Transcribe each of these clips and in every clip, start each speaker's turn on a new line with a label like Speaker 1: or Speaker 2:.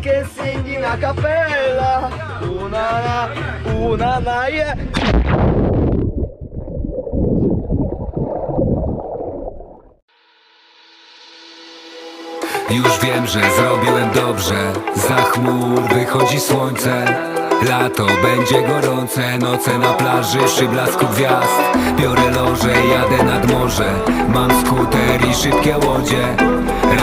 Speaker 1: che singing a cappella Una na, una na, yeah
Speaker 2: Już wiem, że zrobiłem dobrze. Za chmur wychodzi słońce. Lato będzie gorące. Noce na plaży przy blasku gwiazd. Biorę loże, jadę nad morze. Mam skuter i szybkie łodzie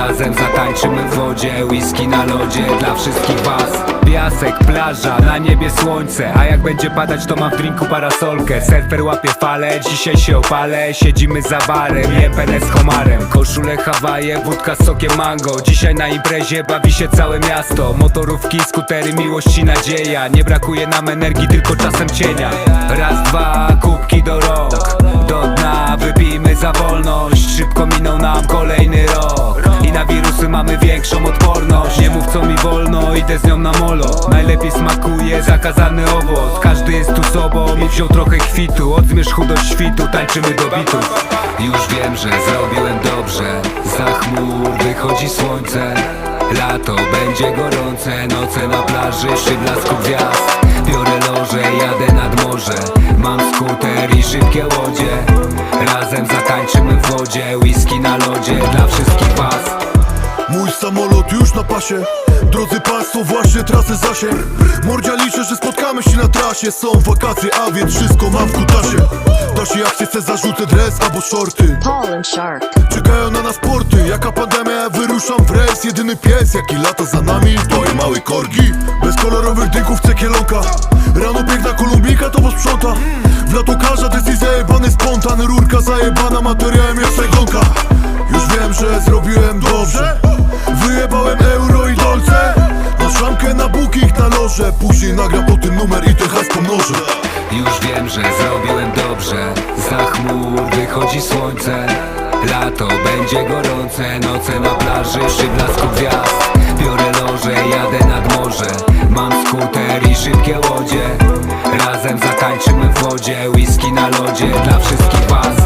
Speaker 2: Razem zatańczymy w wodzie Whisky na lodzie dla wszystkich was. Piasek, plaża, na niebie słońce A jak będzie padać to mam w drinku parasolkę. Surfer łapie fale, dzisiaj się opalę Siedzimy za barem, jem penę z homarem. Koszule Hawaje, wódka z sokiem mango Dzisiaj na imprezie bawi się całe miasto. Motorówki, skutery, miłość i nadzieja Nie brakuje nam energii, tylko czasem cienia. Raz, dwa, kubki do rok Do dna, wypijmy za wolność większą odporność. Nie mów co mi wolno, idę z nią na molo. Najlepiej smakuje zakazany owoc. Każdy jest tu sobą i wziął trochę chwitu. Od zmierzchu do świtu, tańczymy do bitów Już wiem, że zrobiłem dobrze. Za chmur wychodzi słońce. Lato będzie gorące, noce na plaży przy blasku gwiazd. Biorę loże, jadę nad morze. Mam skuter i szybkie łodzie. Razem zatańczymy w wodzie. Whisky na lodzie dla wszystkich
Speaker 3: Mój samolot już na pasie. Drodzy Państwo, właśnie trasę zasięg Mordzia liczę, że spotkamy się na trasie. Są wakacje, a więc wszystko mam w kutasie. Dasi jak się chce zarzucę dres albo shorty.
Speaker 4: Paul and Shark.
Speaker 3: Czekają na nas porty, jaka pandemia, wyruszam w rejs. Jedyny pies, jaki lata za nami, i mały korgi. Bez kolorowych dynków cekielonka Rano piękna kolumbijka to posprząta W lato każda decyzja jebany spontan. Rurka zajebana materiałem jest Saigonka dobrze Później nagra po tym numer i ten hajs pomnożę
Speaker 2: Już wiem, że zrobiłem dobrze. Za chmur wychodzi słońce. Lato będzie gorące. Noce na plaży przy blasku gwiazd. Biorę loże, jadę nad morze. Mam skuter i szybkie łodzie. Razem zatańczymy w wodzie. Whisky na lodzie dla wszystkich was.